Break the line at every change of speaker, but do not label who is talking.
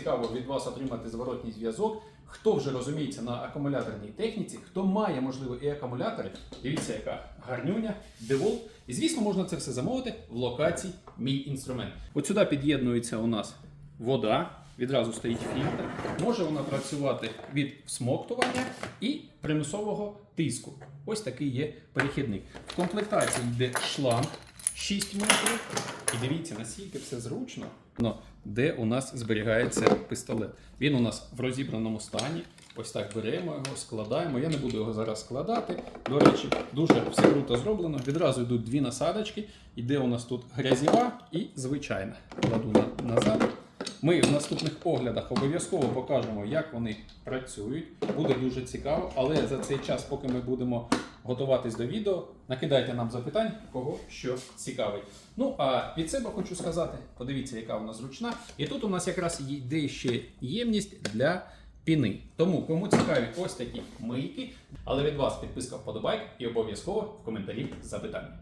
цікаво від вас отримати зворотній зв'язок. Хто вже розуміється на акумуляторній техніці, хто має, можливо, і акумулятори, дивіться, яка гарнюня, девол. І звісно, можна це все замовити в локації Мій інструмент. От сюди під'єднується у нас вода, відразу стоїть фільтр. Може вона працювати від всмоктування і примусового тиску. Ось такий є перехідник. В комплектації йде шланг 6 метрів. І дивіться, наскільки все зручно. Ну, де у нас зберігається пістолет. Він у нас в розібраному стані. Ось так беремо його, складаємо. Я не буду його зараз складати. До речі, дуже все круто зроблено. Відразу йдуть дві насадочки. Іде у нас тут грязєва і звичайна. Кладу назад. Ми в наступних оглядах обов'язково покажемо, як вони працюють. Буде дуже цікаво, але за цей час, поки ми будемо готуватись до відео, накидайте нам запитань, кого що цікавить. Ну а від себе хочу сказати: подивіться, яка вона зручна. І тут у нас якраз йде ще ємність для піни. Тому кому цікаві ось такі мийки, але від вас підписка вподобайк і обов'язково в коментарі запитання.